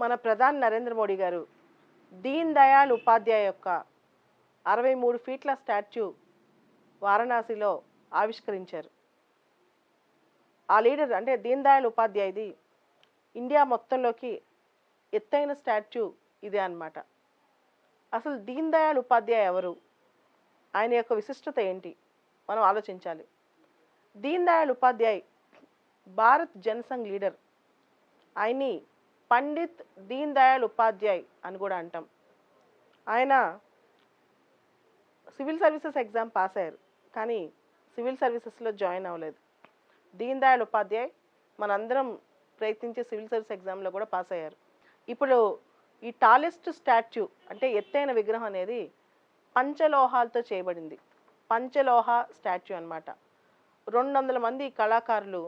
మన ప్రధాని నరేంద్ర మోడీ గారు దీన్ దయాళ్ ఉపాధ్యాయ యొక్క అరవై మూడు ఫీట్ల స్టాచ్యూ వారణాసిలో ఆవిష్కరించారు. ఆ లీడర్ అంటే దీన్ దయాళ్ ఉపాధ్యాయది ఇండియా మొత్తంలోకి ఎత్తైన స్టాచ్యూ ఇదే అన్నమాట. అసలు దీన్ దయాళ్ ఉపాధ్యాయ ఎవరు? ఆయన యొక్క విశిష్టత ఏంటి? మనం ఆలోచించాలి. దీన్ దయాళ్ ఉపాధ్యాయ్ భారత్ జనసంఘ్ లీడర్. ఆయన్ని పండిత్ దీన్ దయాళ్ ఉపాధ్యాయ్ అని కూడా అంటాం. ఆయన సివిల్ సర్వీసెస్ ఎగ్జామ్ పాస్ అయ్యారు కానీ సివిల్ సర్వీసెస్లో జాయిన్ అవ్వలేదు. దీన్ దయాళ్ ఉపాధ్యాయ్ మనందరం ప్రయత్నించే సివిల్ సర్వీస్ ఎగ్జామ్లో కూడా పాస్ అయ్యారు. ఇప్పుడు ఈ టాలెస్ట్ స్టాచ్యూ అంటే ఎత్తైన విగ్రహం అనేది పంచలోహాలతో చేయబడింది. పంచలోహ స్టాచ్యూ అన్నమాట. రెండు వందల మంది కళాకారులు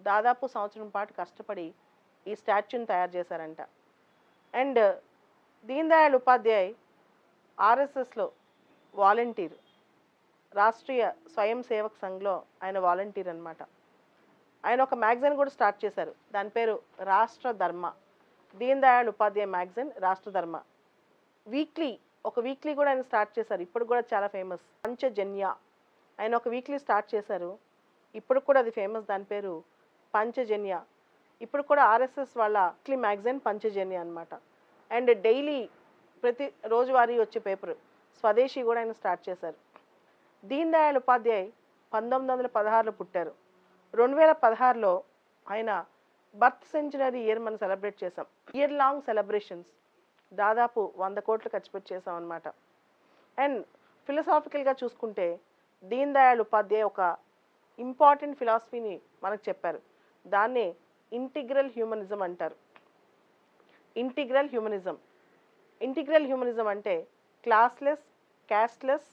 దాదాపు సంవత్సరం పాటు కష్టపడి ఈ స్టాచ్యూని తయారు చేశారంట. అండ్ దీన్ దయాళ్ ఉపాధ్యాయ్ ఆర్ఎస్ఎస్లో వాలంటీర్ రాష్ట్రీయ స్వయం సేవక్ సంఘ్లో ఆయన వాలంటీర్ అనమాట ఆయన ఒక మ్యాగజైన్ కూడా స్టార్ట్ చేశారు. దాని పేరు రాష్ట్ర ధర్మ దీన్ దయాళ్ ఉపాధ్యాయ మ్యాగజైన్ రాష్ట్ర ధర్మ వీక్లీ ఒక వీక్లీ కూడా ఆయన స్టార్ట్ చేశారు. ఇప్పుడు కూడా చాలా ఫేమస్. పంచజన్య. ఆయన ఒక వీక్లీ స్టార్ట్ చేశారు. ఇప్పుడు కూడా అది ఫేమస్. దాని పేరు పంచజన్య. ఇప్పుడు కూడా ఆర్ఎస్ఎస్ వాళ్ళ వీక్లీ మ్యాగజైన్ పంచజన్య అనమాట అండ్ డైలీ ప్రతి రోజువారీ వచ్చే పేపర్ స్వదేశీ కూడా ఆయన స్టార్ట్ చేశారు. దీన్ దయాళ్ ఉపాధ్యాయ్ పంతొమ్మిది వందల పదహారులో పుట్టారు. రెండు వేల పదహారులో ఆయన బర్త్ సెంచరీ ఇయర్ మనం సెలబ్రేట్ చేసాం ఇయర్ లాంగ్ సెలబ్రేషన్స్. దాదాపు వంద కోట్లు ఖర్చు పెట్టి చేసాం అనమాట అండ్ ఫిలసాఫికల్గా చూసుకుంటే దీన్ దయాళ్ ఉపాధ్యాయ ఒక ఇంపార్టెంట్ ఫిలాసఫీని మనకు చెప్పారు. దాన్నే ఇంటిగ్రల్ హ్యూమనిజం అంటారు. Integral humanism. ఇంటిగ్రల్ హ్యూమనిజం అంటే క్లాస్లెస్ క్యాస్ట్లెస్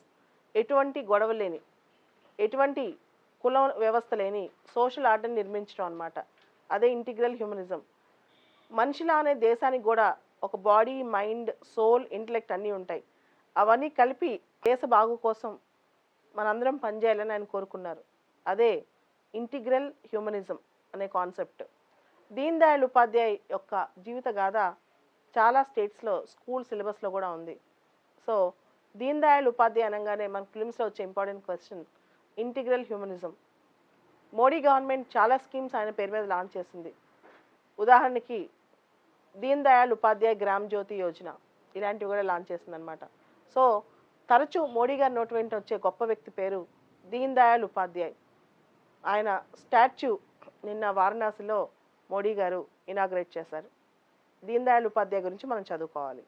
ఎటువంటి గొడవ లేని ఎటువంటి కుల వ్యవస్థ లేని సోషల్ ఆర్డర్ని నిర్మించడం అనమాట అదే ఇంటిగ్రల్ హ్యూమనిజం. మనిషిలా అనే దేశానికి కూడా ఒక బాడీ మైండ్ సోల్ ఇంటలెక్ట్ అన్నీ ఉంటాయి. అవన్నీ కలిపి దేశ బాగు కోసం మనందరం పనిచేయాలని ఆయన కోరుకున్నారు. అదే ఇంటిగ్రల్ హ్యూమనిజం అనే కాన్సెప్ట్. దీన్ దయాళ్ ఉపాధ్యాయ్ యొక్క జీవిత గాథ చాలా స్టేట్స్లో స్కూల్ సిలబస్లో కూడా ఉంది. సో దీన్ దయాళ్ ఉపాధ్యాయ అనగానే మన ఫిలిమ్స్లో వచ్చే important question integral humanism. Modi government చాలా స్కీమ్స్ ఆయన పేరు మీద లాంచ్ చేసింది. ఉదాహరణకి దీన్ దయాళ్ ఉపాధ్యాయ గ్రామ్ జ్యోతి యోజన ఇలాంటివి కూడా లాంచ్ చేసింది అనమాట సో తరచూ మోడీ గారి నోటి వెంట వచ్చే గొప్ప వ్యక్తి పేరు దీన్ దయాళ్ ఉపాధ్యాయ్. ఆయన స్టాచ్యూ నిన్న వారణాసిలో మోడీ గారు ఇనాగ్రేట్ చేశారు. దీన్ దయాళ్ ఉపాధ్యాయ గురించి మనం చదువుకోవాలి.